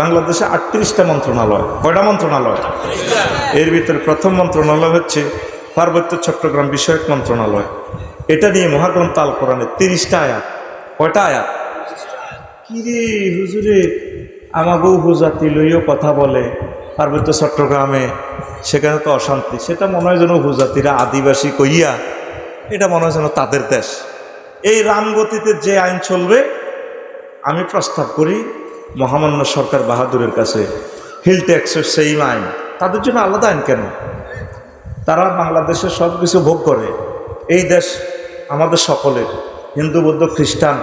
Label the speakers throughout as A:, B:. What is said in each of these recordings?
A: বাংলাদেশে আটত্রিশটা মন্ত্রণালয়, কয়টা মন্ত্রণালয়? এর ভিতরে প্রথম মন্ত্রণালয় হচ্ছে পার্বত্য চট্টগ্রাম বিষয়ক মন্ত্রণালয়। এটা নিয়ে মহাগ্রন্থ আল কোরআনে তিরিশটা আয়াত। কয়টা আয়াত? কিরে হুজুরে, আমাগো উপজাতি লইও কথা বলে পার্বত্য চট্টগ্রামে, সেখানে তো অশান্তি। সেটা মনে হয় যেন উপজাতিরা আদিবাসী কইয়া, এটা মনে হয় যেন তাদের দেশ। এই রামগতিতে যে আইন চলবে, আমি প্রস্তাব করি মহামান্য সরকার বাহাদুরের কাছে হিল ট্যাক্সের সেই আইন। তাদের জন্য আলাদা আইন কেন? তারা বাংলাদেশের সব কিছু ভোগ করে। এই দেশ আমাদের সকলের, হিন্দু, বৌদ্ধ, খ্রিস্টান,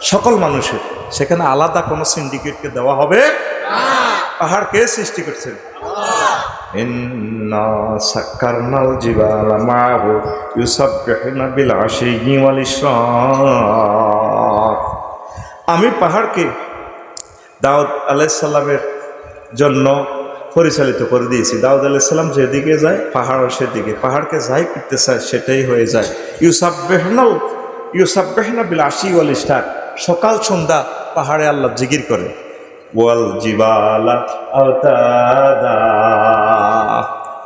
A: সকল মানুষের। সেখানে আলাদা কোনো সিন্ডিকেটকে দেওয়া হবে পাহাড় কে সৃষ্টি করছেন আমি পাহাড়কে দাউদ আলাইসাল্লামের জন্য পরিচালিত করে দিয়েছি। দাউদ আলাইসাল্লাম যেদিকে যায় পাহাড়ও সেদিকে। পাহাড়কে যাই করতে চায় সেটাই হয়ে যায়। ইউসাববেহনাল ইউসাববেহনা বিল আশি ওয়াল স্টার সকাল সন্ধ্যা পাহাড়ে আল্লাহ জিগির করে। ওয়াল জিবালা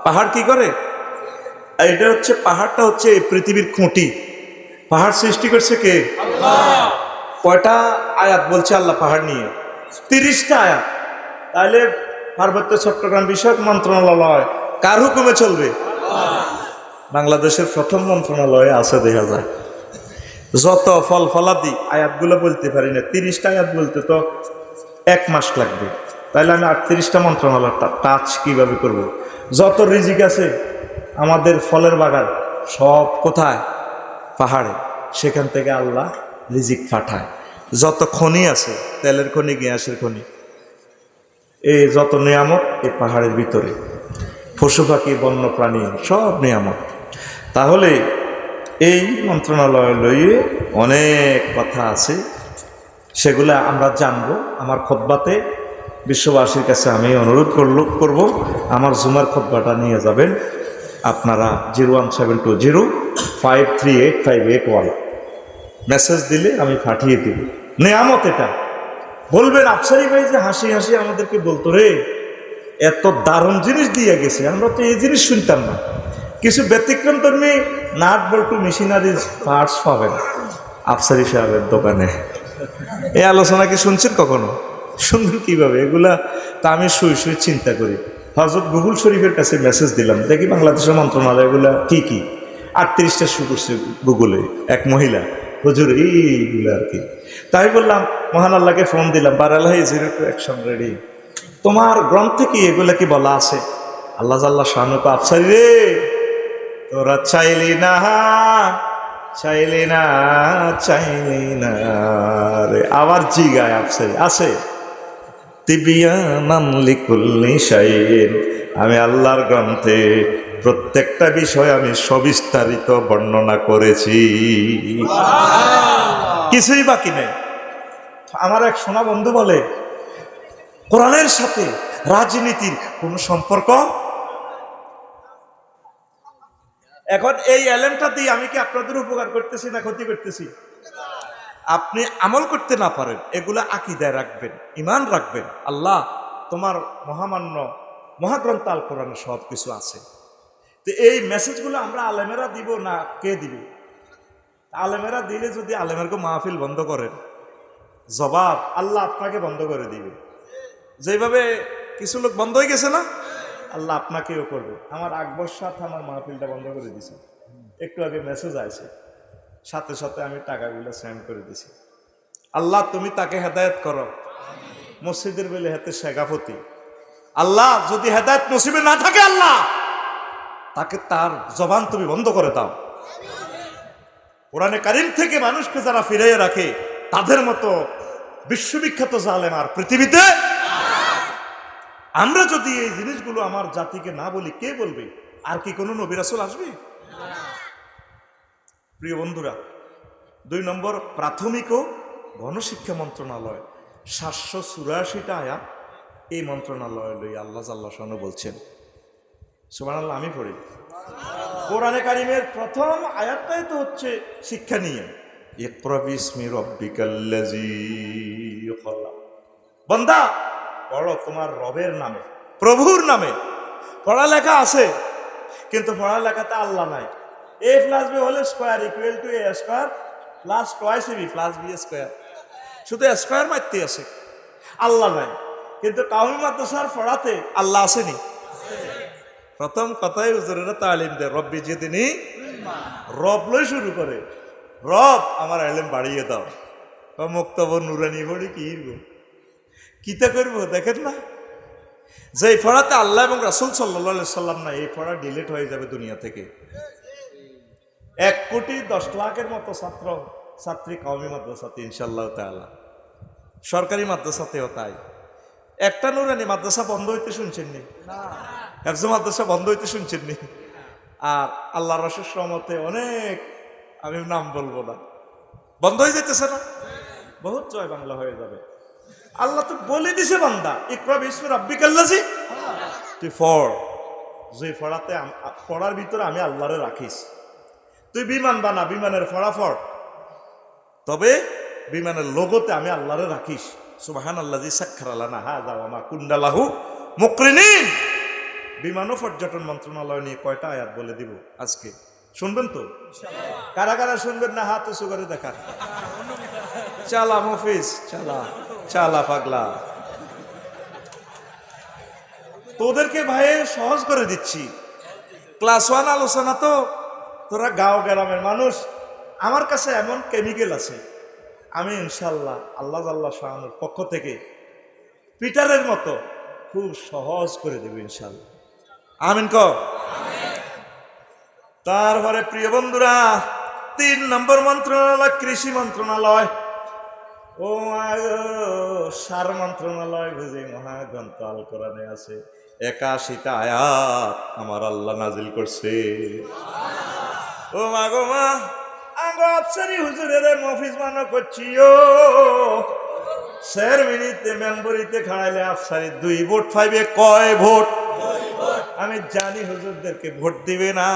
A: পাহাড় কি করে? এটা হচ্ছে পাহাড়টা হচ্ছে এই পৃথিবীর খুঁটি। পাহাড় সৃষ্টি করছে কে? কয়টা আয়াত বলছে আল্লাহ পাহাড় নিয়ে? তিরিশটা আয়াত। তাহলে পার্বত্য চট্টগ্রাম বিষয়ক মন্ত্রণালয় কার হুকুমে চলবে? বাংলাদেশের প্রথম মন্ত্রণালয়ে আছে, দেখা যায় যত ফল ফলাদি আয়াতগুলো বলতে পারি না, তিরিশটা আয়াত বলতে তো এক মাস লাগবে। তাহলে আমি আটত্রিশটা মন্ত্রণালয় টাচ কীভাবে করব। যত রিজিক আছে, আমাদের ফলের বাগান সব কোথায়? পাহাড়ে। সেখান থেকে আল্লাহ রিজিক পাঠায়। যত খনি আছে, তেলের খনি, গ্যাসের খনি, এই যত নিয়ামত এই পাহাড়ের ভিতরে। পশু পাখি, বন্য প্রাণী, সব নিয়ামত। তাহলে এই মন্ত্রণালয় লইয়ে অনেক কথা আছে, সেগুলা আমরা জানব। আমার খোদ্বাতে বিশ্ববাসীর কাছে আমি অনুরোধ করল, করব, আমার জুমার খোদ্বাটা নিয়ে যাবেন। আপনারা zero one seven two zero five three eight five eight one. Message দিলে আমি পাঠিয়ে দিব। নেয়ামত এটা। বলবেন আফসারি ভাই যে হাসি হাসি আমাদেরকে বলতো রে, এত দারুণ জিনিস দিয়ে গেছে, আমরা তো এই জিনিস শুনতাম না। কিছু ব্যতিক্রম ধর্মী নাট বল্টু মেশিনারি পার্টস পাবেন আফসারি সাহেবের দোকানে। এই আলোচনা কি শুনছেন কখনো? শুনবেন কীভাবে? এগুলা তা আমি শুই শুই চিন্তা করি। হজরত গুগল শরীফের কাছে মেসেজ দিলাম, দেখি বাংলাদেশের মন্ত্রণালয় কী কি। আটত্রিশটা শুরু করছে গুগলে, এক মহিলা। হুজুর এইগুলো আর কি। তাই বললাম, মহান আল্লাহকে ফোন দিলাম বারালাই জিরো টু অ্যাকশন রেডি তোমার গ্রন্থে কি এগুলা কি বলা আছে? আল্লাহ জাল্লাহ শাহানুকে আফসারি রে। তোরা চাইলি না চাইলি না চাইলি না রে। আবার জিগায় আফসারি, আছে? তিবিয়ানান লিকুল্লি শাইন আমি আল্লাহর গ্রন্থে প্রত্যেকটা বিষয় আমি সবিস্তারিত বর্ণনা করেছি। কিছুই বাকি নেই। আমার এক সোনা বন্ধু বলে কোরআনের সাথে রাজনীতির কোনো সম্পর্ক? এখন এই এলেমটা দিয়ে আমি কি আপনাদের উপকার করতেছি না ক্ষতি করতেছি? আপনি আমল করতে না পারেন এগুলো আকিদায় রাখবেন ইমান রাখবেন। আল্লাহ তোমার মহামান্য মহাগ্রন্থ আল কোরআনে সব কিছু আছে। তো এই মেসেজগুলো আমরা আলেমেরা দিব না কে দিবে? আলেমেরা দিলে যদি আলেমেরকে মাহফিল বন্ধ করেন, জবাব আল্লাহ আপনাকে বন্ধ করে দিবে। যেভাবে কিছু লোক বন্ধ হয়ে গেছে না, আল্লাহ আপনাকেও করবে। আমার আকবর সাথে আমার মাহফিলটা বন্ধ করে দিছে। একটু আগে মেসেজ আছে সাথে সাথে আমি টাকাগুলো সেন্ড করে দিছি। আল্লাহ তুমি তাকে হেদায়ত করো। মসজিদের বেলে হাতে শেখাপতি আল্লাহ যদি হেদায়ত নসিবে না থাকে আল্লাহ তাকে তার জবান তুমি বন্ধ করে দাও। কোরআনে কারিম থেকে মানুষকে যারা ফিরাইয়ে রাখে, তাদের মতো বিশ্ববিখ্যাত জালেম আর পৃথিবীতে? আমরা যদি এই জিনিসগুলো আমার জাতিকে না বলি, কে বলবে? আর কি কোনো নবিরাসল আসবে? প্রিয় বন্ধুরা, দুই নম্বর, প্রাথমিক ও গণশিক্ষা মন্ত্রণালয়। সাতশো চুরাশিটা আয়াত এই মন্ত্রণালয় লই আল্লাহ জাল্লাহ বলছেন। আল্লাহ আমি পড়ি। কোরআনে কারিমের প্রথম আয়াতটাই তো হচ্ছে শিক্ষা নিয়ে। বান্দা, পড়ো তোমার রবের নামে, প্রভুর নামে। পড়ালেখা আছে, কিন্তু পড়ালেখাতে আল্লাহ নাই। এ প্লাস বি হলে square equal to A square plus twice B plus B square শুধু স্কোয়ার মারতে আছে। আল্লাহ নাই। কিন্তু কাউমি মাদ্রাসার পড়াতে আল্লাহ আসেনি। প্রথম কথাই হুজুরেরা তালিম দেয় রব্বি যেদিনই রব লই শুরু করে। রব, আমার এলেম বাড়িয়ে দাও। বা মুক্তব নুরানি পড়ি কি কিতা করব দেখেন না? যে এই ফড়াতে আল্লাহ এবং রাসুল সাল্লা সাল্লাম না এই ফড়া ডিলিট হয়ে যাবে দুনিয়া থেকে। এক কোটি দশ লাখের মতো ছাত্র, ছাত্রী কওমি মাদ্রাসাতে ইনশাল্লাহ তাআলা। সরকারি মাদ্রাসাতেও তাই। একটা নুরানি মাদ্রাসা বন্ধ হইতে শুনছেন নি? হেফজ মাদ্রাসা বন্ধ হইতে শুনছেন নি? আর আল্লাহ রসুর রহমতে অনেক আমি নাম বলব না। বন্ধ হয়ে যেতেছে না? বহুত জয় বাংলা হয়ে যাবে। আল্লাহ তো বলে দিছে বান্দা ইকরা বিসমে রাব্বিক আল্লাজি তুই ফড় যে ফড়াতে ফড়ার ভিতরে আমি আল্লাহরে রাখিস। তুই বিমান বানা বিমানের ফড়াফড় তবে বিমানের লোগোতে আমি আল্লাহরে রাখিস। সুবাহান আল্লাহ সাক্ষার আল্লাহ না হা যাও আমা কুন্ডালাহু মুকরিনিন। বিমান ও পর্যটন মন্ত্রণালয় নিয়ে কয়টা আয়াত বলে দিব আজকে? শুনবেন তো? কারা কারা শুনবেন না হাত উঁচু করে দেখান। চালা মফিস চালা চালা পাগলা। তোদেরকে ভাই সহজ করে দিচ্ছি। ক্লাস ওয়ান আলোচনা তো তোরা গাঁও গ্রামের মানুষ। আমার কাছে এমন কেমিক্যাল আছে। আমি ইনশাল্লাহ আল্লাহ আল্লাহ শাহানুর পক্ষ থেকে পিটারের মতো খুব সহজ করে দেব ইনশাল্লাহ আমিন ক তারপরে প্রিয় বন্ধুরা, তিন নম্বর মন্ত্রণালয়, কৃষি মন্ত্রণালয়। ও সার মন্ত্রণালয় বুঝি মহাগ্রন্থ আল কোরআনে আছে। একাশিটা আয়াত আমার আল্লাহ নাজিল করছে। ও মা গো মা আফসারি হুজুরের মফিজ মানো করছি ও মিনিতে মেম্বরিতে খাড়াইলে আফসারি দুই ভোট পাইবে। কয় ভোট? আমি জানি হুজুরদেরকে ভোট দিবে না।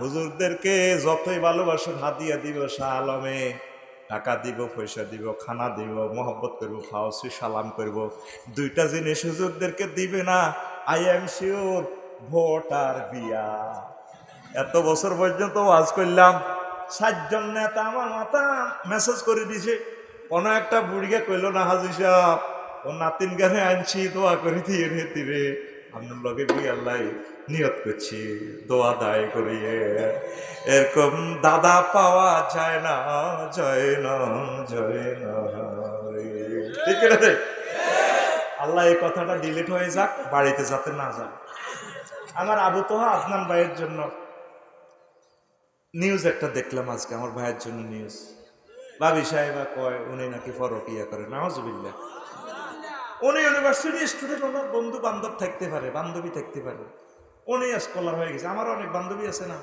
A: হুজুরদেরকে যতই ভালোবাসুন হাতিয়া দিব, শাহ আলমে। টাকা দিব, পয়সা দিব, খানা দিব, মহব্বত করব ফাওসি সালাম করব। দুইটা জিনিস হুজুরদেরকে দিবে না। আই এম শিওর ভোট আর বিয়া। এত বছর পর্যন্ত ওয়াজ করলাম। সাতজন নেতা আমার মাথা মেসেজ করে দিছে। কোনো একটা বুড়িকে কইল, না হাজি সাহেব ও নাতিন গানে আনছি, দোয়া করে দিয়ে রে তীরে। আপনার লগে বই আল্লাহ নিয়ত করছি, দোয়া দায় করিয়ে। এরকম দাদা পাওয়া যায় না জয় না জয় না ঠিক আছে আল্লাহ এই কথাটা ডিলিট হয়ে যাক, বাড়িতে যাতে না যাক। আমার আবু তোহা আদনান ভাইয়ের জন্য নিউজ একটা দেখলাম আজকে, আমার ভাইয়ের জন্য নিউজ বাবি সাহেবা কয়, উনি নাকি ফরকিয়া করে নাহজবিল্লা উনি ইউনিভার্সিটি স্টুডেন্ট ওনার বন্ধু বান্ধব থাকতে পারে, বান্ধবী থাকতে পারে। উনি স্কলার হয়ে গেছে, আমার অনেক বান্ধবী আছে না।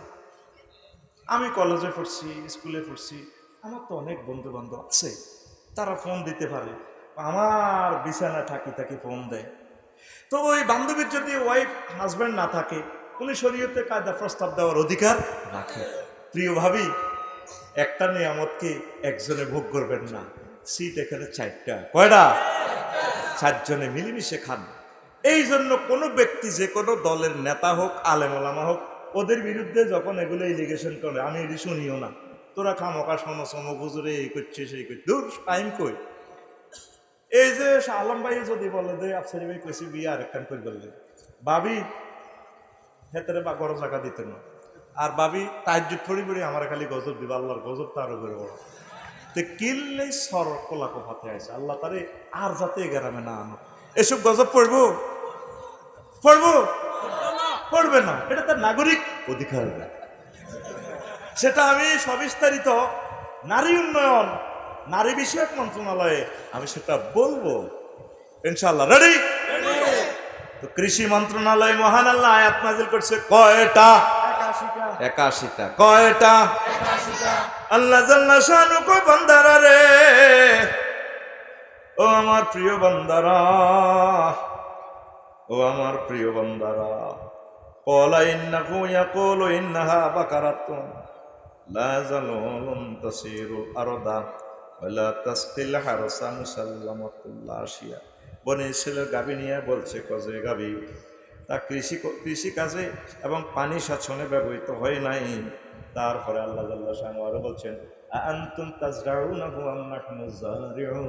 A: আমি কলেজে পড়ছি স্কুলে পড়ছি, আমার তো অনেক বন্ধু বান্ধব আছে, তারা ফোন দিতে পারে। আমার বিছানা থাকি থাকি ফোন দেয়। তো ওই বান্ধবীর যদি ওয়াইফ হাজব্যান্ড না থাকে, উনি শরীয়তে কায়দা প্রস্তাব দেওয়ার অধিকার রাখে। প্রিয় ভাবি, একটা নিয়ামতকে একজনে ভোগ করবেন না। সিট এখানে চারটা। কয়টা? চারজনে মিলেমিশে খান। এই জন্য কোনো ব্যক্তি, যে কোনো দলের নেতা হোক, আলেমলামা হোক, ওদের বিরুদ্ধে যখন এগুলো এলিগেশন করে, আমি এটি শুনিও না। তোরা খামকা সম সম বুজুরে এই করছে সেই করছে দূর টাইম কই? এই যে আলম ভাই যদি বলে যে, আফসারি ভাই কইছি বিয়ে আরেকখান করে বললে ভাবি, হেতারে বা বড় জায়গা দিত না। আর ভাবি তাজ্জুদ পড়ি পড়ি আমার খালি গজব দিবা আল্লাহর গজব তো আরও করে বড় তে কিনলে সর কোলা কোফাতে আছে আল্লাহ তারে আর যাতে গ্রামে না আনো। এসব গজব পড়ব? পড়ব? পড়বে না এটা তার নাগরিক অধিকার সেটা আমি সবিস্তারিত নারী উন্নয়ন নারী বিষয়ক মন্ত্রণালয়ে আমি সেটা বলব। ইনশাল্লাহ রেডি। তো কৃষি মন্ত্রণালয় মহান আল্লাহ আয়াত নাজিল করছে কয়টা? একাশিটা। কয়টা? আল্লাহ জাল্লা শানু কয় বান্দারা রে ও আমার প্রিয় বান্দারা ও আমার প্রিয় বান্দারা কলা ইন্না কুয়া কল ইন্নাহা বাকারাতুন লা জালুন তাসিরুল আরদা ওয়ালা তাসকিল হারসা মুসাল্লামাতুল্লাহ আসিয়া। বনে ছিল গাবি নিয়ে বলছে কজে গাবি? তা কৃষি কৃষি কাজে এবং পানি সাচনে ব্যবহৃত হয় নাই। তারপরে আল্লাহ জাল্লাহ শাহ আরও বলছেন আন্তুম তাজরাউনাহু আম নাহনু জারিউন?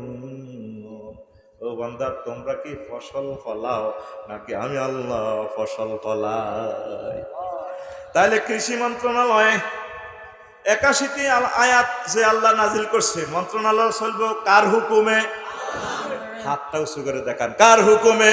A: ও বান্দা, তোমরা কি ফসল ফলাও নাকি আমি আল্লাহ ফসল ফলাই? তাহলে কৃষি মন্ত্রণালয়ে একাশিটি আয়াত যে আল্লাহ নাজিল করছে, মন্ত্রণালয় চলবো কার হুকুমে? হাতটা উঁচু করে দেখান, কার হুকুমে?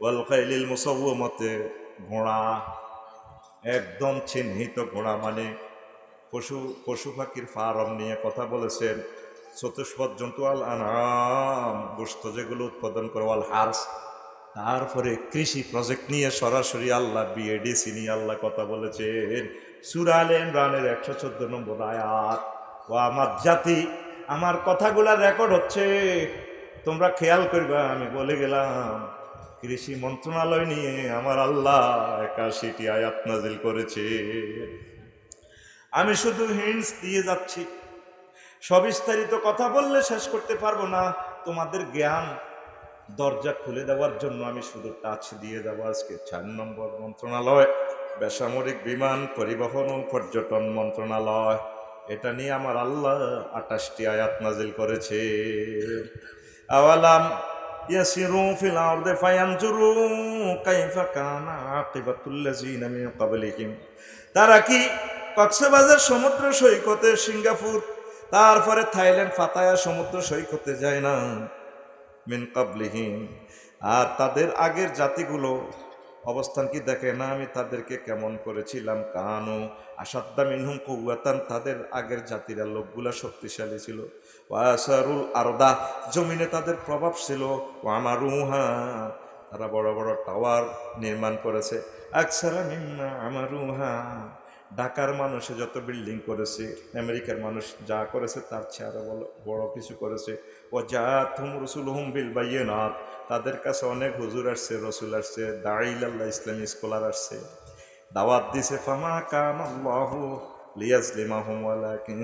A: ওয়াল খাইলিল মুসাওয়ামাতে ঘোড়া, একদম চিহ্নিত ঘোড়া মানে পশু পশু পাখির ফার্ম নিয়ে কথা বলেছেন। চতুষ্পদ জন্তু, আল আনাম গোস্ত যেগুলো উৎপাদন করে আল হার্স। তারপরে কৃষি প্রজেক্ট নিয়ে সরাসরি আল্লাহ বিএডিসি নিয়ে আল্লাহ কথা বলেছেন। সুরাল ইমরানের একশো চোদ্দ নম্বর আয়াত। ও আমার জাতি, আমার কথাগুলা রেকর্ড হচ্ছে। তোমরা খেয়াল করবা, আমি বলে গেলাম। কৃষি মন্ত্রণালয় নিয়ে আমার আল্লাহ একাশিটি আয়াত নাজিল করেছে। আমি শুধু হিন্টস দিয়ে যাচ্ছি। সবিস্তারিত কথা বললে শেষ করতে পারব না। তোমাদের জ্ঞান দরজা খুলে দেওয়ার জন্য আমি শুধু টাচ দিয়ে দেবো আজকে। চার নম্বর মন্ত্রণালয়, বেসামরিক বিমান পরিবহন ও পর্যটন মন্ত্রণালয়। এটা নিয়ে আমার আল্লাহ আটাশটি আয়াত নাজিল করেছে। আওয়ালাম ক্বাবলিহিম তারা কি কক্সবাজার সমুদ্র সৈকতে সিঙ্গাপুর, তারপরে থাইল্যান্ড ফাতায়া সমুদ্র সৈকতে যায় না? মিন কাবলিহীন আর তাদের আগের জাতিগুলো অবস্থান কি? দেখে না, আমি তাদেরকে কেমন করেছিলাম? কানু আসাদ্দা মিনহুম কৌয়াতান তাদের আগের জাতিরা লোকগুলা শক্তিশালী ছিল। ওয়াসারুল আরদা, জমিনে তাদের প্রভাব ছিল। ওয়ামারুহা তারা বড় বড় টাওয়ার নির্মাণ করেছে। আকসারা মিম্মা আমারুহা ঢাকার মানুষে যত বিল্ডিং করেছে, আমেরিকার মানুষ যা করেছে তার চেয়ে আরও বড় কিছু করেছে। ও যা থুম রসুল হুম বিল বাইয়েনাথ তাদের কাছে অনেক হুজুর আসছে, রসুল আসছে আল্লাহ ইসলামী স্কলার আসছে। দাওয়াত দিছে, ফামা কান আল্লাহ লিয়াজলিমাহুম ওয়ালাকিন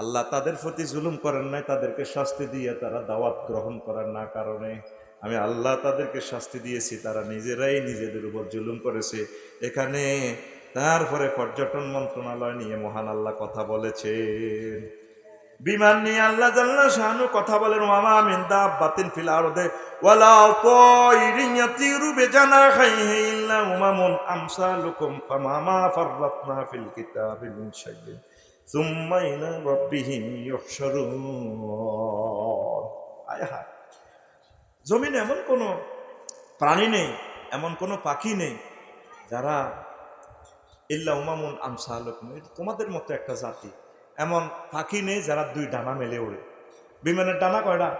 A: আল্লাহ তাদের প্রতি জুলুম করেন নাই, তাদেরকে শাস্তি দিয়ে তারা দাওয়াত গ্রহণ করার না কারণে। আমি আল্লাহ তাদেরকে শাস্তি দিয়েছি, তারা নিজেরাই নিজেদের উপর জুলুম করেছে। এখানে তারপরে পর্যটন মন্ত্রণালয় নিয়ে মহান আল্লাহ কথা বলেছে বিমান নিয়ে আল্লাহ জাল্লা শাহানু কথা বলেন মামা মিন দাব্বাতিন ফিল আরদে ওয়ালা তাইরিন ইয়াতিরু বিজানাহিহি ইল্লা উমামুন আমসালুকুম ফামামা ফাররাতনা ফিল কিতাবি মিন শাইইন সুম্মা ইলা রাব্বিহিম ইউহশারুন। আয় হায়। জমিনে এমন কোনো প্রাণী নেই, এমন কোনো পাখি নেই যারা ইল্লা উমামুন এটা তোমাদের মতো একটা জাতি। এমন পাখি নেই যারা দুই ডানা মেলে ওড়ে। বিমানের ডানা কয়টা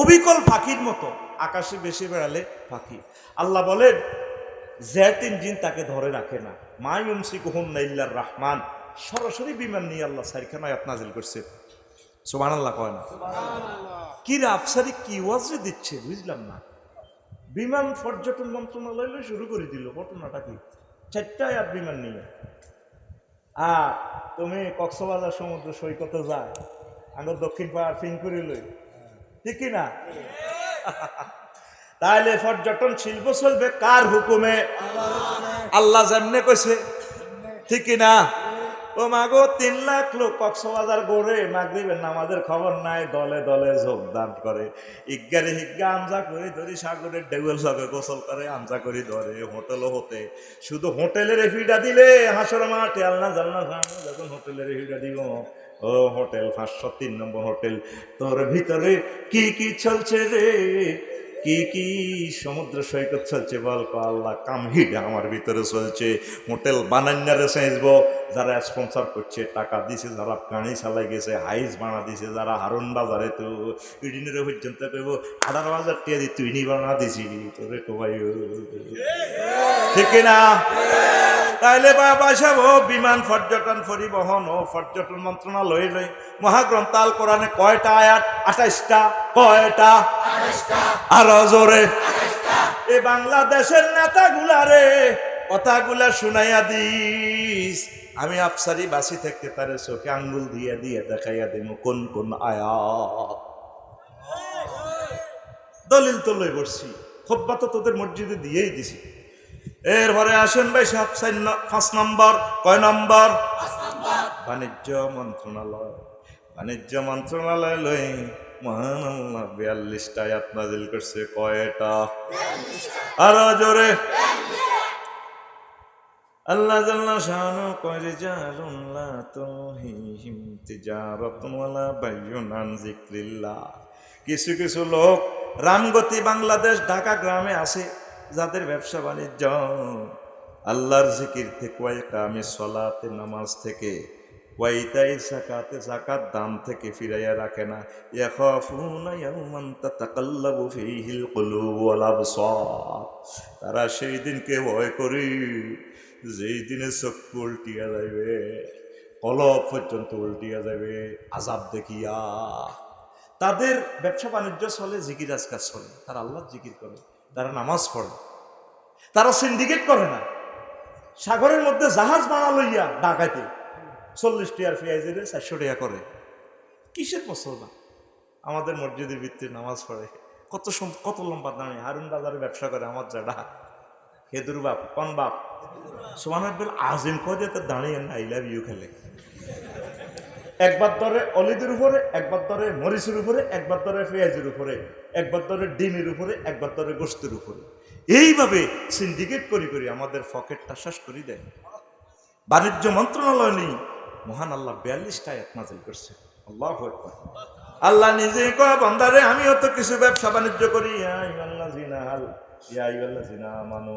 A: অবিকল পাখির মতো, আকাশে বেশি বেড়ালে পাখি। আল্লাহ বলেন জেট ইঞ্জিন তাকে ধরে রাখে না। মাই উমসি কুহুম নাইল্লার রহমান। সরাসরি বিমান নিয়ে আল্লাহ সারিখানা আয়াত নাজিল করছে। সোমান কয় না। কি আফসারি কি ওয়াজ যে দিচ্ছে বুঝলাম না। বিমান পর্যটন মন্ত্রণালয় শুরু করে দিল ঘটনাটা কি? চারটা আয়াত বিমান নিয়ে। আর তুমি কক্সবাজার সমুদ্র সৈকতে যায় আমরা দক্ষিণ পাহাড় ফিং করে লই। ঠিক কি না? তাহলে পর্যটন শিল্প চলবে কার হুকুমে। আল্লাহ যেমনে কইছে ঠিক কি না? ও মাগো তিন লাখ লোক কক্সবাজার গড়ে মাগরিবের নামাজের খবর নাই, দলে দলে যোগদান করে। ইজ্ঞারে হিজ্ঞা আমজা করে ধরি, সাগরের ডেউল সবে গোসল করে আমজা করে ধরে হোটেলও হতে। শুধু হোটেলের এফিটা দিলে হাসর মাঠে আল্লাহ জাল্লা যখন হোটেলের এফিটা দিব। ও হোটেল, পাঁচশো তিন নম্বর হোটেল, তোর ভিতরে কি কি চলছে রে? কি কি সমুদ্র সৈকত চলছে বল কো আল্লাহ কামহিডা আমার ভিতরে চলছে হোটেল বানান্যারে চাইব যারা স্পন্সর করছে টাকা দিছে যারা গাড়ি চালাই গেছে হাইস বানা দিছে যারা হারুন বাজারে তো ইডিনের পর্যন্ত কইব আঠারো হাজার টিয়া দি তুই নি বানা দিছি তোরে কবাই ঠিক না তাইলে বাবা সাহেব বিমান পর্যটন পরিবহন ও পর্যটন মন্ত্রণালয় লই মহাগ্রন্থ আল কোরআনে কয়টা আয়াত আঠাইশটা কয়টা? আরও জোরে। এ বাংলাদেশের নেতাগুলারে কথাগুলা শুনাইয়া দিস। আমি আফসারি বাসি থাকতে তারে চোখে আঙ্গুল দিয়ে দিয়ে দেখাইয়া দিব কোন কোন আয়াত। দলিল তো লই বসছি খোদ্া তো তোদের মসজিদে দিয়েই দিছি। এরপরে আসেন ভাই সাত ন- পাঁচ নম্বর কয় নম্বর। বাণিজ্য মন্ত্রণালয়। বাণিজ্য মন্ত্রণালয় লই মহান আল্লাহ বিয়াল্লিশটা আয়াত নাজিল করছে, কয়টা? আরও জোরে। আল্লাহ জাল্লা শানু কয় জালুন লা তুহিহিম তিজারাতুন ওয়ালা বাইয়ুন আন যিকরিল্লাহ। কিছু কিছু লোক রামগতি বাংলাদেশ ঢাকা গ্রামে আছে যাদের ব্যবসা বাণিজ্য। আল্লাহর জিকির থেকে কয়েকটা আমি সলাতে নামাজ থেকে। ওয়াইতাই জাকাতে জাকাত দান থেকে ফিরাইয়া রাখে না। ইয়াখাফুনা ইয়াওমান তাতাকাল্লাবু ফীহিল কুলুব ওয়াল আবসার। তারা সেই দিনকে ভয় করি, যেই দিনে চক্ষু উল্টিয়া যাইবে, কলব পর্যন্ত উল্টিয়া যাবে আজাব দেখিয়া। তাদের ব্যবসা বাণিজ্য চলে, জিকির আজকার চলে। তারা আল্লাহ জিকির করে, তারা নামাজ পড়ে। তারা সিন্ডিকেট করে না। সাগরের মধ্যে জাহাজ বানা লইয়া ঢাকাইতে। চল্লিশ টিয়ার পেঁয়াজের চারশো টাকা করে। কিসের মুসলমান? আমাদের মসজিদের ভিত্তিতে নামাজ পড়ে। কত কত লম্বা দাঁড়িয়ে হারুন বাজারে ব্যবসা করে আমার জাডা হেদুর বাপ, কন বাপ? সোমান আজিম কয়ে তো দাঁড়িয়ে না আই লাভ ইউ খেলে। একবার ধরে অলিদের উপরে, একবার ধরে মরিচের উপরে, একবার ধরে পেঁয়াজের উপরে, একবার ধরে ডিমের উপরে, একবার ধরে গোস্তের উপরে। এইভাবে সিন্ডিকেট করি করি আমাদের পকেটটা শেষ করে দেয়। বাণিজ্য মন্ত্রণালয় নেই। মহান আল্লাহ বিয়াল্লিশটা এক নাজিল করছে। আল্লাহ আল্লাহ নিজে কয়, বন্দারে, আমিও তো কিছু ব্যবসা বাণিজ্য করি। ইয়া আইয়ুহাল্লাযীনা আমানু,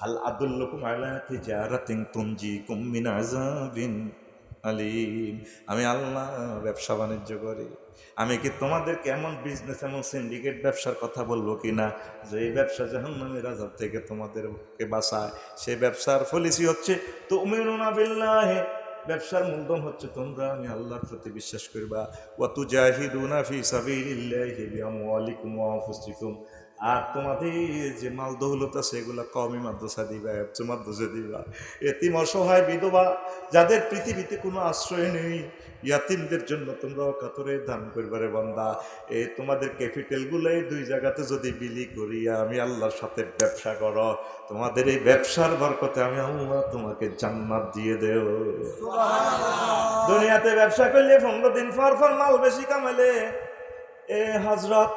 A: হাল আদুল্লুকুম আলা তিজারাতিন তুনজিকুম মিন আযাবিন আলিম। আমি আল্লাহ ব্যবসা বাণিজ্য করি। আমি কি তোমাদেরকে এমন বিজনেস এমন সিন্ডিকেট ব্যবসার কথা বলব কি না যে এই ব্যবসা জাহান্নামের আজাব থেকে তোমাদেরকে বাঁচায়। সেই ব্যবসার পলিসি হচ্ছে তো উমিনুনা বিল্লাহে ব্যবসার মূলধন হচ্ছে তোমরা, আমি আল্লাহর প্রতি বিশ্বাস করবা ওয়াতু জাহিদুনা ফি সাবিলিল্লাহি বিআমওয়ালিকুম ওয়া আনফুসিকুম। আর তোমাদের যে মাল দৌলত আছে এগুলা কমই মাদ্রাসা দিবা উচ্চ মাদ্রাসা দিবা। এতিম অসহায় বিধবা যাদের পৃথিবীতে কোনো আশ্রয় নেই ইয়াতিমদের জন্য তোমরাও কাতরে দান করবারে বান্দা। এ তোমাদের ক্যাপিটালগুলো এই দুই জায়গাতে যদি বিলি করিয়া আমি আল্লাহর সাথে ব্যবসা করো। তোমাদের এই ব্যবসার বরকতে আমি আল্লাহ তোমাকে জান্নাত দিয়ে দেও দুনিয়াতে ব্যবসা করলে পনেরো দিন পর পর মাল বেশি কামাইলে এ হজরত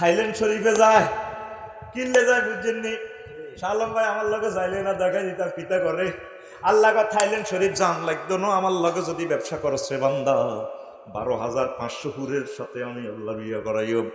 A: থাইল্যান্ড শরীফে যায়। কিনলে যায় বুঝছেননি শালম ভাই আমার লগে যাইলে না দেখা দিত পিতা করে। আল্লাহ থাইল্যান্ড শরীফ যান, লাগতো না? আমার লগে যদি ব্যবসা করছে বান্দা। বারো হাজার পাঁচশো হুরের সাথে আমি আল্লাহ বিয়ে করাইব